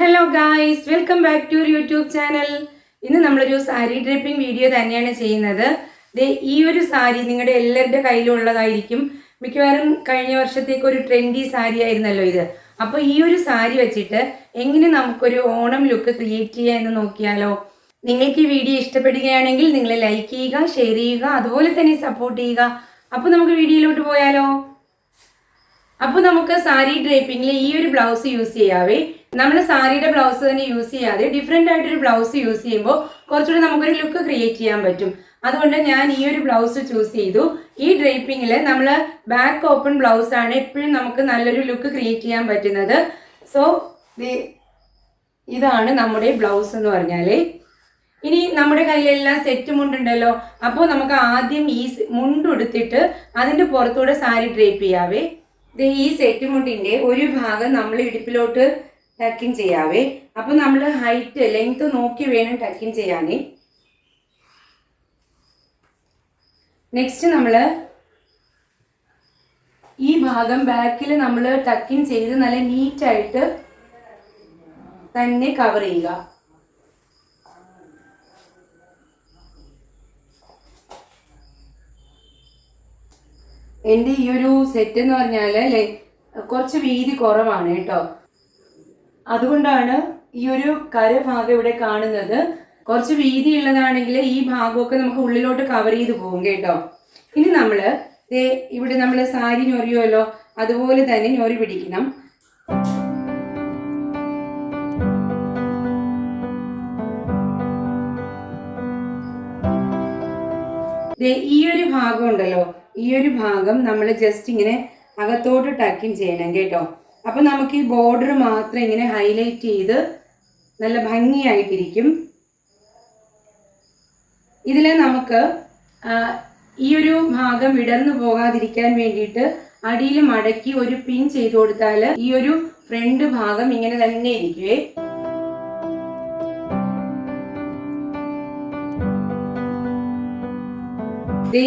Hello guys welcome back to your YouTube channel ഇന്ന് നമ്മളൊരു sari dripping video തന്നെയാണ് ചെയ്യുന്നത്. ദേ ഈ ഒരു സാരി നിങ്ങളുടെ എല്ലാവരുടെ കയ്യിലുള്ളതായിരിക്കും. മിക്കവാറും കഴിഞ്ഞ വർഷത്തേക്ക് ഒരു ട്രെൻഡി സാരി ആയിരുന്നല്ലോ ഇത്. അപ്പോൾ ഈ ഒരു സാരി വെച്ചിട്ട് എങ്ങനെ നമുക്കൊരു ഓണം ലുക്ക് ക്രിയേറ്റ് ചെയ്യാം എന്ന് നോക്കിയാലോ? നിങ്ങൾക്ക് ഈ വീഡിയോ ഇഷ്ടപ്പെടുകയാണെങ്കിൽ നിങ്ങൾ ലൈക്ക് ചെയ്യുക ഷെയർ ചെയ്യുക അതുപോലെ തന്നെ സപ്പോർട്ട് ചെയ്യുക. അപ്പോൾ നമുക്ക് വീഡിയോയിലോട്ട് പോയാലോ? അപ്പോൾ നമുക്ക് സാരി ഡ്രേപ്പിംഗിൽ ഈ ഒരു ബ്ലൗസ് യൂസ് ചെയ്യാവേ. നമ്മൾ സാരിയുടെ ബ്ലൗസ് തന്നെ യൂസ് ചെയ്യാതെ ഡിഫറെന്റ് ആയിട്ടൊരു ബ്ലൗസ് യൂസ് ചെയ്യുമ്പോൾ കുറച്ചുകൂടി നമുക്കൊരു ലുക്ക് ക്രിയേറ്റ് ചെയ്യാൻ പറ്റും. അതുകൊണ്ട് ഞാൻ ഈ ഒരു ബ്ലൗസ് ചൂസ് ചെയ്തു. ഈ ഡ്രേപ്പിംഗിൽ നമ്മൾ ബാക്ക് ഓപ്പൺ ബ്ലൗസ് ആണ് എപ്പോഴും നമുക്ക് നല്ലൊരു ലുക്ക് ക്രിയേറ്റ് ചെയ്യാൻ പറ്റുന്നത്. സോ ഇതാണ് നമ്മുടെ ബ്ലൗസ് എന്ന് പറഞ്ഞാൽ ഇനി നമ്മുടെ കയ്യിലെല്ലാം സെറ്റ് മുണ്ടുണ്ടല്ലോ അപ്പോൾ നമുക്ക് ആദ്യം ഈ മുണ്ടുടുത്തിട്ട് അതിന്റെ പുറത്തൂടെ സാരി ഡ്രേപ്പ് ചെയ്യാവേ. ദേ ഈ സെറ്റ് മുണ്ടിന്റെ ഒരു ഭാഗം നമ്മൾ ഇടുപ്പിലോട്ട് ടക്കിൻ ചെയ്യാവേ. അപ്പോൾ നമ്മൾ ഹൈറ്റ് ലെങ്ത് നോക്കി വേണം ടക്കിങ് ചെയ്യാനേ. നെക്സ്റ്റ് നമ്മൾ ഈ ഭാഗം ബാക്കിൽ നമ്മൾ ടക്കിങ് ചെയ്ത് നല്ല നീറ്റായിട്ട് തന്നെ കവർ ചെയ്യുക. എന്റെ ഈ ഒരു സെറ്റ് എന്ന് പറഞ്ഞാൽ കുറച്ച് വീതി കുറവാണ് കേട്ടോ. അതുകൊണ്ടാണ് ഈ ഒരു കരഭാഗം ഇവിടെ കാണുന്നത്. കുറച്ച് വീതി ഉള്ളതാണെങ്കിൽ ഈ ഭാഗമൊക്കെ നമുക്ക് ഉള്ളിലോട്ട് കവർ ചെയ്ത് പോകും കേട്ടോ. ഇനി നമ്മൾ ഇവിടെ നമ്മൾ സാരി ഞൊറിയുമല്ലോ അതുപോലെ തന്നെ ഞൊറി പിടിക്കണം. ഈ ഒരു ഭാഗം ഉണ്ടല്ലോ ഈ ഒരു ഭാഗം നമ്മൾ ജസ്റ്റ് ഇങ്ങനെ അകത്തോട്ട് ടക്കിൻ ചെയ്യണം കേട്ടോ. അപ്പം നമുക്ക് ഈ ബോർഡർ മാത്രം ഇങ്ങനെ ഹൈലൈറ്റ് ചെയ്ത് നല്ല ഭംഗിയായിട്ടിരിക്കും. ഇതിൽ നമുക്ക് ഈ ഒരു ഭാഗം വിടർന്നു പോകാതിരിക്കാൻ വേണ്ടിയിട്ട് അടിയിൽ മടക്കി ഒരു പിൻ ചെയ്ത് കൊടുത്താൽ ഈ ഒരു ഫ്രണ്ട് ഭാഗം ഇങ്ങനെ തന്നെ ഇരിക്കുവേ.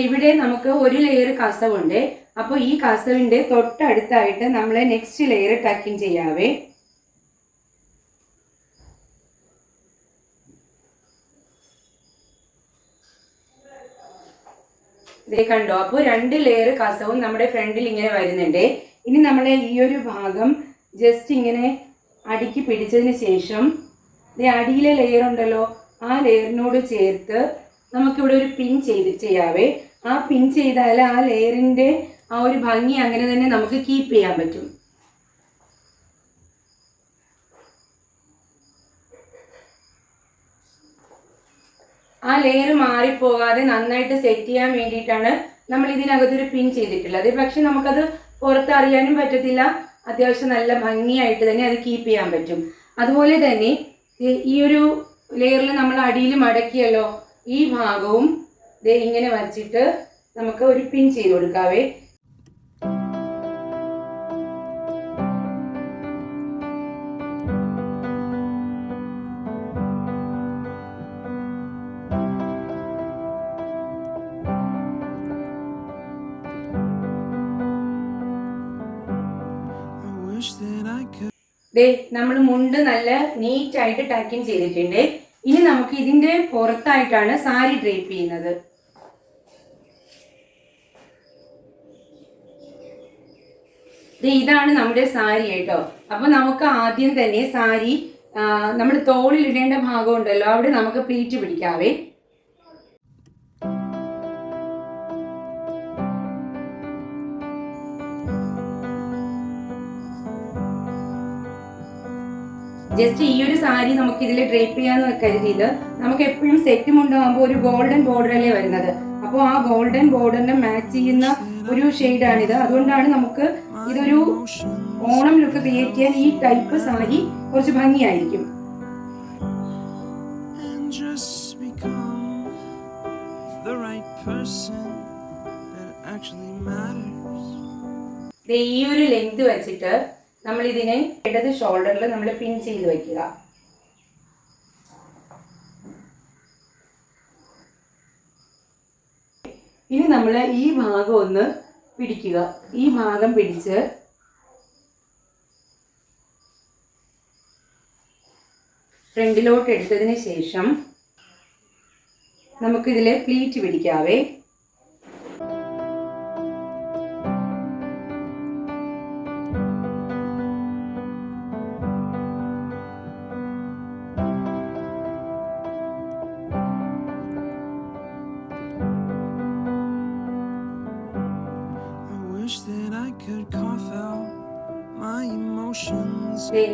ഇവിടെ നമുക്ക് ഒരു ലെയർ കസവുണ്ട്. അപ്പോൾ ഈ കസവിന്റെ തൊട്ടടുത്തായിട്ട് നമ്മൾ നെക്സ്റ്റ് ലെയർ ടക്കിൻ ചെയ്യാവേ. ഇതേ കണ്ടോ? അപ്പോൾ രണ്ട് ലെയർ കസവും നമ്മുടെ ഫ്രണ്ടിൽ ഇങ്ങനെ വരുന്നുണ്ട്. ഇനി നമ്മൾ ഈ ഒരു ഭാഗം ജസ്റ്റ് ഇങ്ങനെ അടുക്കി പിടിച്ചതിന് ശേഷം അടിയിലെ ലെയർ ഉണ്ടല്ലോ ആ ലെയറിനോട് ചേർത്ത് നമുക്കിവിടെ ഒരു പിൻ ചെയ്ത് ചെയ്യാവേ. ആ പിൻ ചെയ്താൽ ആ ലെയറിന്റെ ആ ഒരു ഭംഗി അങ്ങനെ തന്നെ നമുക്ക് കീപ്പ് ചെയ്യാൻ പറ്റും. ആ ലെയർ മാറിപ്പോകാതെ നന്നായിട്ട് സെറ്റ് ചെയ്യാൻ വേണ്ടിയിട്ടാണ് നമ്മൾ ഇതിനകത്തൊരു പിൻ ചെയ്തിട്ടുള്ളത്. പക്ഷെ നമുക്കത് പുറത്തറിയാനും പറ്റത്തില്ല. അത്യാവശ്യം നല്ല ഭംഗിയായിട്ട് തന്നെ അത് കീപ്പ് ചെയ്യാൻ പറ്റും. അതുപോലെ തന്നെ ഈ ഒരു ലെയറിൽ നമ്മൾ അടിയിൽ മടക്കിയല്ലോ. ഈ ഭാഗവും ദേ ഇങ്ങനെ വരച്ചിട്ട് നമുക്ക് ഒരു പിൻ ചെയ്ത് കൊടുക്കാവേ. ദേ നമ്മൾ മുണ്ട് നല്ല നീറ്റായിട്ട് ടാക്കിങ് ചെയ്തിട്ടുണ്ട് ഇനി നമുക്ക് ഇതിന്റെ പുറത്തായിട്ടാണ് സാരി ഡ്രേപ്പ് ചെയ്യുന്നത്. ഇതാണ് നമ്മുടെ സാരി കേട്ടോ. അപ്പൊ നമുക്ക് ആദ്യം തന്നെ സാരി നമ്മൾ തോളിൽ ഇടേണ്ട ഭാഗം ഉണ്ടല്ലോ അവിടെ നമുക്ക് പ്ലീറ്റ് പിടിക്കാവേ. ജസ്റ്റ് ഈ ഒരു സാരി നമുക്ക് ഇതിൽ ഡ്രേപ്പ് ചെയ്യാന്ന് കരുതിയത് നമുക്ക് എപ്പോഴും സെറ്റും ഉണ്ടാകുമ്പോൾ ഒരു ഗോൾഡൻ ബോർഡർ അല്ലേ വരുന്നത്? അപ്പോൾ ആ ഗോൾഡൻ ബോർഡറിനെ മാച്ച് ചെയ്യുന്ന ഒരു ഷെയ്ഡാണിത് അതുകൊണ്ടാണ് നമുക്ക് ഇതൊരു ഓണം ലുക്ക് ക്രിയേറ്റ് ചെയ്യാൻ ഈ ടൈപ്പ് സാരി കുറച്ച് ഭംഗിയായിരിക്കും. ഈ ഒരു ലെങ്ത് വെച്ചിട്ട് നമ്മൾ ഇതിനെ ഇടത് ഷോൾഡറിൽ നമ്മൾ പിൻ ചെയ്ത് വയ്ക്കുക ഇനി നമ്മൾ ഈ ഭാഗം ഒന്ന് പിടിക്കുക. ഈ ഭാഗം പിടിച്ച് ഫ്രണ്ടിലോട്ട് എടുത്തതിന് ശേഷം നമുക്കിതിൽ പ്ലീറ്റ് പിടിക്കാവേ.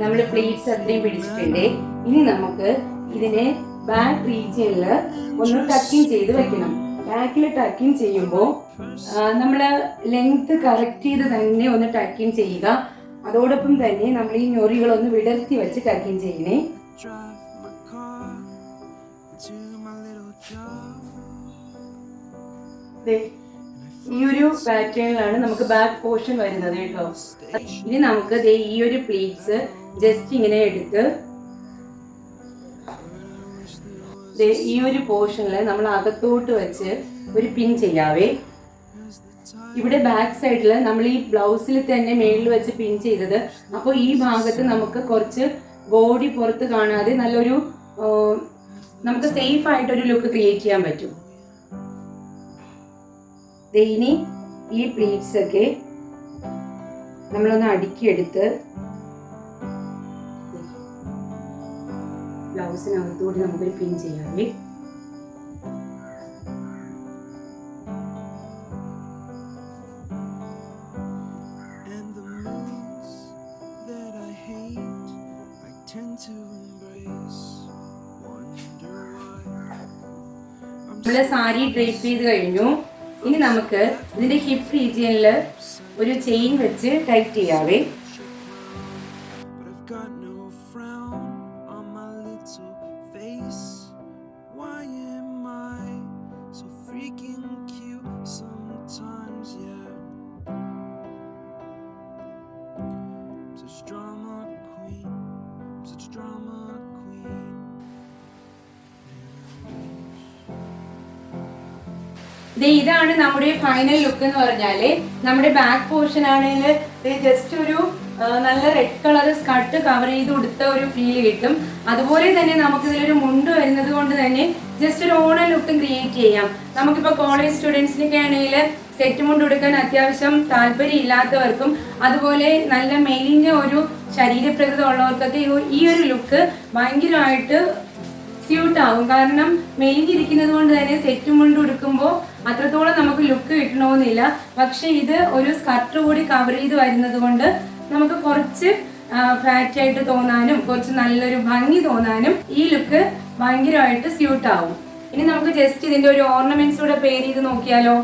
നമ്മൾ പ്ലേറ്റ്സ് അത്രയും പിടിച്ചിട്ടുണ്ട്. ഇനി നമുക്ക് ഇതിനെ ബാക്ക് റീജിയനിൽ ഒന്ന് ടക്കിങ് ചെയ്ത് വെക്കണം. ബാക്കിൽ ടക്കിങ് ചെയ്യുമ്പോൾ നമ്മൾ ലെങ്ത് കറക്റ്റ് ചെയ്ത് തന്നെ ഒന്ന് ടക്കിങ് ചെയ്യുക. അതോടൊപ്പം തന്നെ നമ്മൾ ഈ ഞൊറികളൊന്ന് വിടർത്തി വെച്ച് ടക്കിങ് ചെയ്യണേ. ദേ, ഈ ഒരു പാറ്റേണിലാണ് നമുക്ക് ബാക്ക് പോർഷൻ വരുന്നത് കേട്ടോ. ഇനി നമുക്ക് ഈ ഒരു പ്ലീറ്റ്സ് ജസ്റ്റ് ഇങ്ങനെ എടുത്ത് ഈ ഒരു പോർഷനിൽ നമ്മൾ അകത്തോട്ട് വെച്ച് ഒരു പിൻ ചെയ്യാവേ. ഇവിടെ ബാക്ക് സൈഡിൽ നമ്മൾ ഈ ബ്ലൗസിൽ തന്നെ മേളിൽ വെച്ച് പിൻ ചെയ്തത്. അപ്പോൾ ഈ ഭാഗത്ത് നമുക്ക് കുറച്ച് ബോഡി പുറത്ത് കാണാതെ നല്ലൊരു നമുക്ക് സേഫ് ആയിട്ടൊരു ലുക്ക് ക്രിയേറ്റ് ചെയ്യാൻ പറ്റും. ഇനി ഈ പ്ലീറ്റ്സ് ഒക്കെ നമ്മളൊന്ന് അടുക്കിയെടുത്ത് ബ്ലൗസിനകത്തൂടി നമുക്കൊരു പിൻ ചെയ്യാവേ. നമ്മൾ സാരി ഡ്രേപ്പ് ചെയ്ത് കഴിഞ്ഞു. ഇനി നമുക്ക് ഇതിന്റെ ഹിപ്പ് റീജിയനിൽ ഒരു ചെയിൻ വെച്ച് ടൈറ്റ് ചെയ്യാവേ. ഇതാണ് നമ്മുടെ ഫൈനൽ ലുക്ക് എന്ന് പറഞ്ഞാൽ നമ്മുടെ ബാക്ക് പോർഷൻ ആണെങ്കിൽ ജസ്റ്റ് ഒരു നല്ല റെഡ് കളർ സ്കർട്ട് കവർ ചെയ്ത് കൊടുത്ത ഒരു ഫീൽ കിട്ടും. അതുപോലെ തന്നെ നമുക്ക് ഇതിലൊരു മുണ്ട് വരുന്നത് കൊണ്ട് തന്നെ ജസ്റ്റ് ഒരു ഓണൽ ലുക്കും ക്രിയേറ്റ് ചെയ്യാം. നമുക്കിപ്പോൾ കോളേജ് സ്റ്റുഡൻസിനൊക്കെ ആണെങ്കിൽ സെറ്റ് മുണ്ട് കൊടുക്കാൻ അത്യാവശ്യം താല്പര്യം ഇല്ലാത്തവർക്കും അതുപോലെ നല്ല മെലിഞ്ഞ ഒരു ശരീരപ്രകൃതം ഉള്ളവർക്കൊക്കെ ഈ ഒരു ലുക്ക് ഭയങ്കരമായിട്ട് സ്യൂട്ട് ആവും. കാരണം മെലിഞ്ഞിരിക്കുന്നത് കൊണ്ട് തന്നെ സെറ്റ് മുണ്ട് ഉടുക്കുമ്പോൾ അത്രത്തോളം നമുക്ക് ലുക്ക് കിട്ടണമെന്നില്ല. പക്ഷെ ഇത് ഒരു സ്കർട്ട് കൂടി കവർ ചെയ്ത് വരുന്നത് കൊണ്ട് നമുക്ക് കുറച്ച് ഫാറ്റ് ആയിട്ട് തോന്നാനും കുറച്ച് നല്ലൊരു ഭംഗി തോന്നാനും ഈ ലുക്ക് ഭയങ്കരമായിട്ട് സ്യൂട്ട് ആവും. ഇനി നമുക്ക് ജസ്റ്റ് ഇതിന്റെ ഒരു ഓർണമെന്റ്സ് കൂടെ പേര് ചെയ്ത് നോക്കിയാലോ?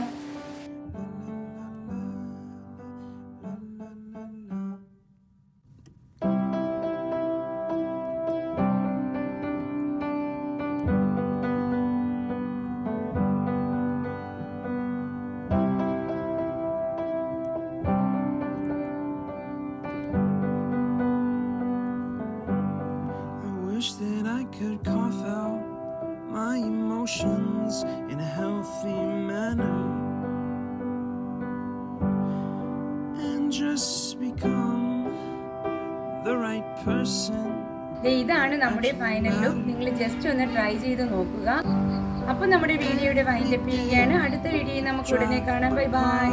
Just become the right person. ഇതാണ് നമ്മുടെ ഫൈനൽ ലുക്ക് നിങ്ങൾ ജസ്റ്റ് ഒന്ന് ട്രൈ ചെയ്ത് നോക്കുക. അപ്പോൾ നമ്മുടെ വീഡിയോയുടെ വൈൻഡപ്പ് ചെയ്യുകയാണ്. അടുത്ത വീഡിയോയിൽ നമുക്ക് ഉടനെ കാണാം. Bye bye